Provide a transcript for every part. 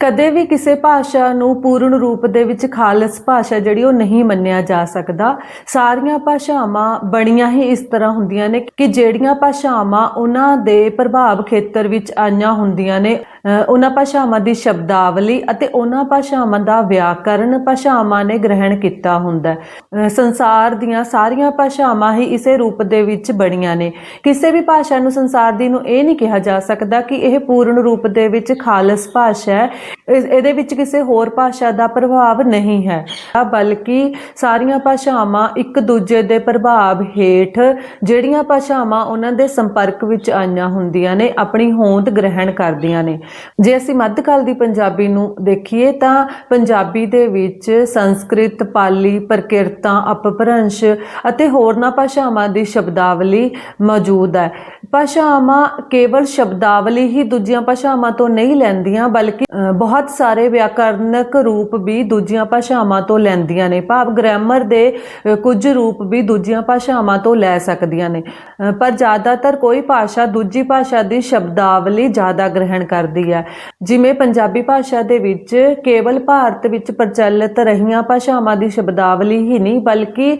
ਕਦੇ ਵੀ ਕਿਸੇ ਭਾਸ਼ਾ ਨੂੰ ਪੂਰਨ ਰੂਪ ਦੇ ਵਿੱਚ ਖਾਲਸ ਭਾਸ਼ਾ ਜਿਹੜੀ ਉਹ ਨਹੀਂ ਮੰਨਿਆ ਜਾ ਸਕਦਾ। ਸਾਰੀਆਂ ਭਾਸ਼ਾਵਾਂ ਬਣੀਆਂ ਹੀ ਇਸ ਤਰ੍ਹਾਂ ਹੁੰਦੀਆਂ ਨੇ ਕਿ ਜਿਹੜੀਆਂ ਭਾਸ਼ਾਵਾਂ ਉਹਨਾਂ ਦੇ ਪ੍ਰਭਾਵ ਖੇਤਰ ਵਿੱਚ ਆਈਆਂ ਹੁੰਦੀਆਂ ਨੇ। ਉਹਨਾਂ ਭਾਸ਼ਾਵਾਂ ਦੀ ਸ਼ਬਦਾਵਲੀ ਅਤੇ ਉਹਨਾਂ ਭਾਸ਼ਾਵਾਂ ਦਾ ਵਿਆਕਰਨ ਭਾਸ਼ਾਵਾਂ ਨੇ ਗ੍ਰਹਿਣ ਕੀਤਾ ਹੁੰਦਾ ਹੈ। ਸੰਸਾਰ ਦੀਆਂ ਸਾਰੀਆਂ ਭਾਸ਼ਾਵਾਂ ਹੀ ਇਸੇ ਰੂਪ ਦੇ ਵਿੱਚ ਬਣੀਆਂ ਨੇ। ਕਿਸੇ ਵੀ ਭਾਸ਼ਾ ਨੂੰ ਸੰਸਾਰ ਦੀ ਨੂੰ ਇਹ ਨਹੀਂ ਕਿਹਾ ਜਾ ਸਕਦਾ ਕਿ ਇਹ ਪੂਰਨ ਰੂਪ ਦੇ ਵਿੱਚ ਖਾਲਸ ਭਾਸ਼ਾ ਹੈ। ਇਸ- ਇਹਦੇ ਵਿੱਚ ਕਿਸੇ ਹੋਰ ਭਾਸ਼ਾ ਦਾ ਪ੍ਰਭਾਵ ਨਹੀਂ ਹੈ। ਬਲਕਿ ਸਾਰੀਆਂ ਭਾਸ਼ਾਵਾਂ ਇੱਕ ਦੂਜੇ ਦੇ ਪ੍ਰਭਾਵ ਹੇਠ ਜਿਹੜੀਆਂ ਭਾਸ਼ਾਵਾਂ ਉਹਨਾਂ ਦੇ ਸੰਪਰਕ ਵਿੱਚ ਆਈਆਂ ਹੁੰਦੀਆਂ ਨੇ, ਆਪਣੀ ਹੋਂਦ ਗ੍ਰਹਿਣ ਕਰਦੀਆਂ ਨੇ। ਜੇ ਅਸੀਂ ਮੱਧਕਾਲ ਦੀ ਪੰਜਾਬੀ ਨੂੰ ਦੇਖੀਏ ਤਾਂ ਪੰਜਾਬੀ ਦੇ ਵਿੱਚ ਸੰਸਕ੍ਰਿਤ, ਪਾਲੀ, ਪ੍ਰਕਿਰਤਾਂ, ਅਪਭ੍ਰੰਸ਼ ਅਤੇ ਹੋਰਨਾਂ ਭਾਸ਼ਾਵਾਂ ਦੀ ਸ਼ਬਦਾਵਲੀ ਮੌਜੂਦ ਹੈ। ਭਾਸ਼ਾਵਾਂ ਕੇਵਲ ਸ਼ਬਦਾਵਲੀ ਹੀ ਦੂਜੀਆਂ ਭਾਸ਼ਾਵਾਂ ਤੋਂ ਨਹੀਂ ਲੈਂਦੀਆਂ, ਬਲਕਿ ਬਹੁਤ ਸਾਰੇ ਵਿਆਕਰਨਕ ਰੂਪ ਵੀ ਦੂਜੀਆਂ ਭਾਸ਼ਾਵਾਂ ਤੋਂ ਲੈਂਦੀਆਂ ਨੇ। ਭਾਵ ਗ੍ਰਾਮਰ ਦੇ ਕੁਝ ਰੂਪ ਵੀ ਦੂਜੀਆਂ ਭਾਸ਼ਾਵਾਂ ਤੋਂ ਲੈ ਸਕਦੀਆਂ ਨੇ। ਪਰ ਜ਼ਿਆਦਾਤਰ ਕੋਈ ਭਾਸ਼ਾ ਦੂਜੀ ਭਾਸ਼ਾ ਦੀ ਸ਼ਬਦਾਵਲੀ ਜ਼ਿਆਦਾ ਗ੍ਰਹਿਣ ਕਰਦੀ ਹੈ। ਜਿਵੇਂ ਪੰਜਾਬੀ ਭਾਸ਼ਾ ਦੇ ਵਿੱਚ ਕੇਵਲ ਭਾਰਤ ਵਿੱਚ ਪ੍ਰਚਲਿਤ ਰਹੀਆਂ ਭਾਸ਼ਾਵਾਂ ਦੀ ਸ਼ਬਦਾਵਲੀ ਹੀ ਨਹੀਂ ਬਲਕਿ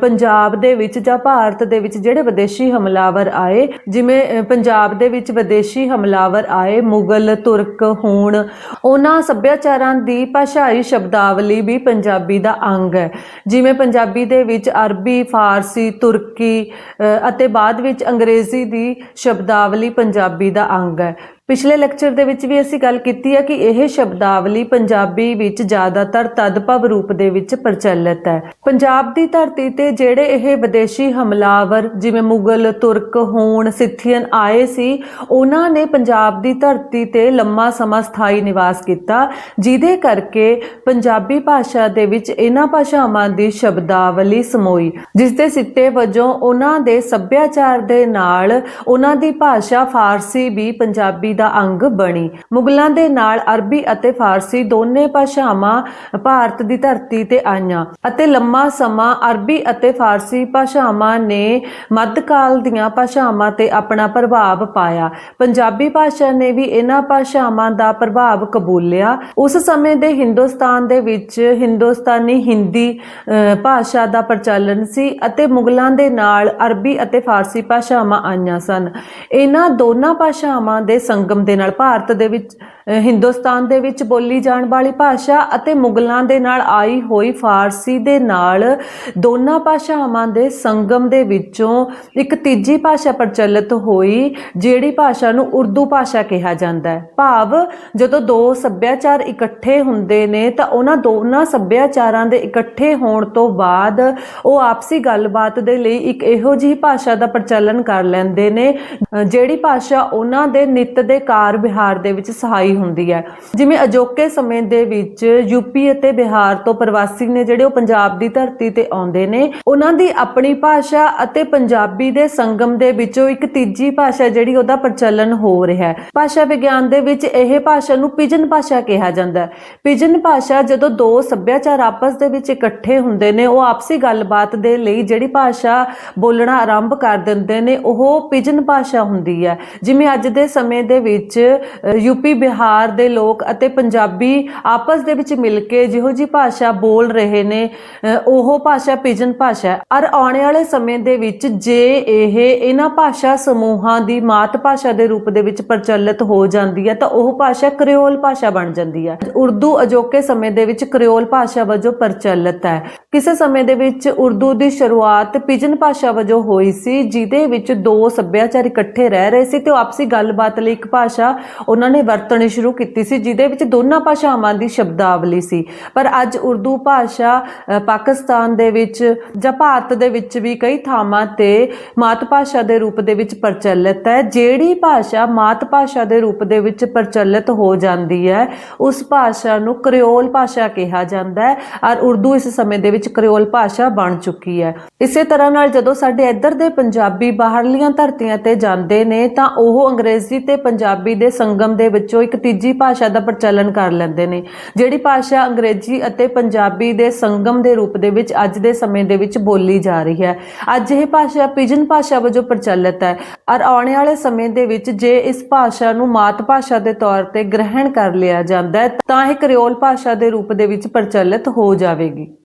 ਪੰਜਾਬ ਦੇ ਵਿੱਚ ਜਾਂ ਭਾਰਤ ਦੇ ਵਿੱਚ ਜਿਹੜੇ ਵਿਦੇਸ਼ੀ ਹਮਲਾਵਰ ਆਏ ਜਿਵੇਂ ਪੰਜਾਬ ਦੇ ਵਿੱਚ ਵਿਦੇਸ਼ੀ ਹਮਲਾਵਰ ਆਏ ਮੁਗਲ ਤੁਰਕ ਹੋਣ ਉਹਨਾਂ ਸੱਭਿਆਚਾਰਾਂ ਦੀ ਭਾਸ਼ਾਈ ਸ਼ਬਦਾਵਲੀ ਵੀ ਪੰਜਾਬੀ ਦਾ ਅੰਗ ਹੈ। ਜਿਵੇਂ ਪੰਜਾਬੀ ਦੇ ਵਿੱਚ ਅਰਬੀ ਫਾਰਸੀ ਤੁਰਕੀ ਅ, ਅਤੇ ਬਾਅਦ ਵਿੱਚ ਅੰਗਰੇਜ਼ੀ ਦੀ ਸ਼ਬਦਾਵਲੀ ਪੰਜਾਬੀ ਦਾ ਅੰਗ ਹੈ। ਪਿਛਲੇ ਲੈਕਚਰ ਦੇ ਵਿੱਚ ਵੀ ਅਸੀਂ ਗੱਲ ਕੀਤੀ ਹੈ ਕਿ ਇਹ ਸ਼ਬਦਾਵਲੀ ਪੰਜਾਬੀ ਵਿੱਚ ਜ਼ਿਆਦਾਤਰ ਤਦਭਵ ਰੂਪ ਦੇ ਵਿੱਚ ਪ੍ਰਚਲਿਤ ਹੈ। ਪੰਜਾਬ ਦੀ ਧਰਤੀ ਤੇ ਜਿਹੜੇ ਇਹ ਵਿਦੇਸ਼ੀ ਹਮਲਾਵਰ ਜਿਵੇਂ ਮੁਗਲ, ਤੁਰਕ, ਹੋਣ, ਸਿੱਥੀਅਨ ਆਏ ਸੀ, ਉਹਨਾਂ ਨੇ ਪੰਜਾਬ ਦੀ ਧਰਤੀ ਤੇ ਲੰਮਾ ਸਮਾਂ ਸਥਾਈ ਨਿਵਾਸ ਕੀਤਾ, ਜਿਹਦੇ ਕਰਕੇ ਪੰਜਾਬੀ ਭਾਸ਼ਾ ਦੇ ਵਿੱਚ ਇਹਨਾਂ ਭਾਸ਼ਾਵਾਂ ਦੀ ਸ਼ਬਦਾਵਲੀ ਸਮੋਈ ਜਿਸ ਦੇ ਸਿੱਟੇ ਵਜੋਂ ਉਹਨਾਂ ਦੇ ਸੱਭਿਆਚਾਰ ਦੇ ਨਾਲ ਉਹਨਾਂ ਦੀ ਭਾਸ਼ਾ ਫਾਰਸੀ ਵੀ ਪੰਜਾਬੀ ਦਾ ਅੰਗ ਬਣੀ। ਮੁਗਲਾਂ ਦੇ ਨਾਲ ਅਰਬੀ ਅਤੇ ਫਾਰਸੀ ਦੋਨੇ ਭਾਸ਼ਾਵਾਂ ਭਾਰਤ ਦੀ ਧਰਤੀ ਤੇ ਆਈਆਂ ਅਤੇ ਲੰਮਾ ਸਮਾਂ ਅਰਬੀ ਅਤੇ ਫਾਰਸੀ ਭਾਸ਼ਾਵਾਂ ਨੇ ਮੱਧਕਾਲ ਦੀਆਂ ਭਾਸ਼ਾਵਾਂ ਤੇ ਆਪਣਾ ਪ੍ਰਭਾਵ ਪਾਇਆ। ਪੰਜਾਬੀ ਭਾਸ਼ਾ ਨੇ ਵੀ ਇਹਨਾਂ ਭਾਸ਼ਾਵਾਂ ਦਾ ਪ੍ਰਭਾਵ ਕਬੂਲਿਆ। ਉਸ ਸਮੇਂ ਦੇ ਹਿੰਦੁਸਤਾਨ ਦੇ ਵਿੱਚ ਹਿੰਦੁਸਤਾਨੀ ਹਿੰਦੀ ਅ, ਭਾਸ਼ਾ ਦਾ ਪ੍ਰਚਲਨ ਸੀ ਅਤੇ ਮੁਗਲਾਂ ਦੇ ਨਾਲ ਅਰਬੀ ਅਤੇ ਫਾਰਸੀ ਭਾਸ਼ਾਵਾਂ ਆਈਆਂ ਸਨ। ਇਹਨਾਂ ਦੋਨਾਂ ਭਾਸ਼ਾਵਾਂ ਦੇ ਸੰਗਮ ਦੇ ਨਾਲ ਭਾਰਤ ਦੇ ਵਿੱਚ ਹਿੰਦੁਸਤਾਨ ਦੇ ਵਿੱਚ ਬੋਲੀ ਜਾਣ ਵਾਲੀ ਭਾਸ਼ਾ ਅਤੇ ਮੁਗਲਾਂ ਦੇ ਨਾਲ ਆਈ ਹੋਈ ਫਾਰਸੀ ਦੇ ਨਾਲ ਦੋਨਾਂ ਭਾਸ਼ਾਵਾਂ ਦੇ ਸੰਗਮ ਦੇ ਵਿੱਚੋਂ ਇੱਕ ਤੀਜੀ ਭਾਸ਼ਾ ਪ੍ਰਚਲਿਤ ਹੋਈ, ਜਿਹੜੀ ਭਾਸ਼ਾ ਨੂੰ ਉਰਦੂ ਭਾਸ਼ਾ ਕਿਹਾ ਜਾਂਦਾ ਹੈ। ਭਾਵ, ਜਦੋਂ ਦੋ ਸੱਭਿਆਚਾਰ ਇਕੱਠੇ ਹੁੰਦੇ ਨੇ, ਤਾਂ ਉਹਨਾਂ ਦੋਨਾਂ ਸੱਭਿਆਚਾਰਾਂ ਦੇ ਇਕੱਠੇ ਹੋਣ ਤੋਂ ਬਾਅਦ ਉਹ ਆਪਸੀ ਗੱਲਬਾਤ ਦੇ ਲਈ ਇੱਕ ਇਹੋ ਜਿਹੀ ਭਾਸ਼ਾ ਦਾ ਪ੍ਰਚਲਨ ਕਰ ਲੈਂਦੇ ਨੇ ਜਿਹੜੀ ਭਾਸ਼ਾ ਉਹਨਾਂ ਦੇ ਨਿੱਤ ਦੇ ਕਾਰ ਬਿਹਾਰ ਦੇ ਵਿੱਚ ਸਹਾਈ ਹੁੰਦੀ ਹੈ। ਜਿਵੇਂ ਅਜੋਕੇ ਸਮੇਂ ਦੇ ਵਿੱਚ ਯੂਪੀ ਅਤੇ ਬਿਹਾਰ ਤੋਂ ਪ੍ਰਵਾਸੀ ਨੇ ਜਿਹੜੇ ਉਹ ਪੰਜਾਬ ਦੀ ਧਰਤੀ ਤੇ ਆਉਂਦੇ ਨੇ, ਉਹਨਾਂ ਦੀ ਆਪਣੀ ਭਾਸ਼ਾ ਅਤੇ ਪੰਜਾਬੀ ਦੇ ਸੰਗਮ ਦੇ ਵਿੱਚੋਂ ਇੱਕ ਤੀਜੀ ਭਾਸ਼ਾ ਜਿਹੜੀ ਉਹਦਾ ਪ੍ਰਚਲਨ ਹੋ ਰਿਹਾ ਹੈ। ਭਾਸ਼ਾ ਵਿਗਿਆਨ ਦੇ ਵਿੱਚ ਇਹ ਭਾਸ਼ਾ ਨੂੰ ਪਿਜਨ ਭਾਸ਼ਾ ਕਿਹਾ ਜਾਂਦਾ ਹੈ। ਪਿਜਨ ਭਾਸ਼ਾ ਜਦੋਂ ਦੋ ਸੱਭਿਆਚਾਰ ਆਪਸ ਦੇ ਵਿੱਚ ਇਕੱਠੇ ਹੁੰਦੇ ਨੇ, ਉਹ ਆਪਸੀ ਗੱਲਬਾਤ ਦੇ ਲਈ ਜਿਹੜੀ ਭਾਸ਼ਾ ਬੋਲਣਾ ਆਰੰਭ ਕਰ ਦਿੰਦੇ ਨੇ, ਉਹ ਪਿਜਨ ਭਾਸ਼ਾ ਹੁੰਦੀ ਹੈ। ਜਿਵੇਂ ਅੱਜ ਦੇ ਸਮੇਂ ਦੇ ਵਿੱਚ ਯੂਪੀ ਬਿਹਾਰ ਦੇ ਲੋਕ ਅਤੇ ਪੰਜਾਬੀ ਆਪਸ ਦੇ ਵਿੱਚ ਮਿਲ ਕੇ ਜਿਹੋ ਜੀ ਭਾਸ਼ਾ ਬੋਲ ਰਹੇ ਨੇ ਉਹ ਭਾਸ਼ਾ ਪਿਜਨ ਭਾਸ਼ਾ ਔਰ ਆਉਣ ਵਾਲੇ ਸਮੇਂ ਦੇ ਵਿੱਚ ਜੇ ਇਹ ਇਹਨਾਂ ਭਾਸ਼ਾ ਸਮੂਹਾਂ ਦੀ ਮਾਤ ਭਾਸ਼ਾ ਦੇ ਰੂਪ ਦੇ ਵਿੱਚ ਪ੍ਰਚਲਿਤ ਹੋ ਜਾਂਦੀ ਹੈ, ਤਾਂ ਉਹ ਭਾਸ਼ਾ ਕ੍ਰਿਓਲ ਭਾਸ਼ਾ ਬਣ ਜਾਂਦੀ ਹੈ। ਉਰਦੂ ਅਜੋਕੇ ਸਮੇਂ ਦੇ ਵਿੱਚ ਕ੍ਰਿਓਲ ਭਾਸ਼ਾ ਵਜੋਂ ਪ੍ਰਚਲਿਤ ਹੈ। ਕਿਸੇ ਸਮੇਂ ਦੇ ਵਿੱਚ ਉਰਦੂ ਦੀ ਸ਼ੁਰੂਆਤ ਪਿਜਨ ਭਾਸ਼ਾ ਵਜੋਂ ਹੋਈ ਸੀ, ਜਿਹਦੇ ਵਿੱਚ ਦੋ ਸੱਭਿਆਚਾਰ ਇਕੱਠੇ ਰਹਿ ਰਹੇ ਸੀ, ਤੇ ਉਹ ਆਪਸੀ ਗੱਲਬਾਤ ਲਈ ਇੱਕ ਭਾਸ਼ਾ ਉਹਨਾਂ ਨੇ ਵਰਤਣੀ ਸ਼ੁਰੂ ਕੀਤੀ ਸੀ, ਜਿਹਦੇ ਵਿੱਚ ਦੋਨਾਂ ਭਾਸ਼ਾਵਾਂ ਦੀ ਸ਼ਬਦਾਵਲੀ ਸੀ। ਪਰ ਅੱਜ ਉਰਦੂ ਭਾਸ਼ਾ ਪਾਕਿਸਤਾਨ ਦੇ ਵਿੱਚ ਜਾਂ ਭਾਰਤ ਦੇ ਵਿੱਚ ਵੀ ਕਈ ਥਾਵਾਂ ਤੇ ਮਾਤ ਭਾਸ਼ਾ ਦੇ ਰੂਪ ਦੇ ਵਿੱਚ ਪ੍ਰਚਲਿਤ ਹੈ। ਜਿਹੜੀ ਭਾਸ਼ਾ ਮਾਤ ਭਾਸ਼ਾ ਦੇ ਰੂਪ ਦੇ ਵਿੱਚ ਪ੍ਰਚਲਿਤ ਹੋ ਜਾਂਦੀ ਹੈ, ਉਸ ਭਾਸ਼ਾ ਨੂੰ ਕ੍ਰਿਓਲ ਭਾਸ਼ਾ ਕਿਹਾ ਜਾਂਦਾ ਹੈ ਔਰ ਉਰਦੂ ਇਸ ਸਮੇਂ ਦੇ ਵਿੱਚ ਕ੍ਰਿਓਲ ਭਾਸ਼ਾ ਬਣ ਚੁੱਕੀ ਹੈ। ਇਸੇ ਤਰ੍ਹਾਂ ਨਾਲ ਜਦੋਂ ਸਾਡੇ ਇੱਧਰ ਦੇ ਪੰਜਾਬੀ ਬਾਹਰਲੀਆਂ ਧਰਤੀਆਂ ਤੇ ਜਾਂਦੇ ਨੇ, ਤਾਂ ਉਹ ਅੰਗਰੇਜ਼ੀ ਤੇ ਪੰਜਾਬੀ ਪੰਜਾਬੀ ਦੇ ਸੰਗਮ ਦੇ ਵਿੱਚੋਂ ਇੱਕ ਤੀਜੀ ਭਾਸ਼ਾ ਦਾ ਪ੍ਰਚਲਨ ਕਰ ਲੈਂਦੇ ਨੇ। ਜਿਹੜੀ ਭਾਸ਼ਾ ਅੰਗਰੇਜ਼ੀ ਅਤੇ ਪੰਜਾਬੀ ਦੇ ਸੰਗਮ ਦੇ ਰੂਪ ਦੇ ਵਿੱਚ ਅੱਜ ਦੇ ਸਮੇਂ ਦੇ ਵਿੱਚ ਬੋਲੀ ਜਾ ਰਹੀ ਹੈ। ਅੱਜ ਇਹ ਭਾਸ਼ਾ ਪਿਜਨ ਭਾਸ਼ਾ ਵਜੋਂ ਪ੍ਰਚਲਿਤ ਹੈ ਔਰ ਆਉਣ ਵਾਲੇ ਸਮੇਂ ਦੇ ਵਿੱਚ ਜੇ ਇਸ ਭਾਸ਼ਾ ਨੂੰ ਮਾਤ ਭਾਸ਼ਾ ਦੇ ਤੌਰ ਤੇ ਗ੍ਰਹਿਣ ਕਰ ਲਿਆ ਜਾਂਦਾ ਹੈ, ਤਾਂ ਇਹ ਕਰਿਓਲ ਭਾਸ਼ਾ ਦੇ ਰੂਪ ਦੇ ਵਿੱਚ ਪ੍ਰਚਲਿਤ ਹੋ ਜਾਵੇਗੀ।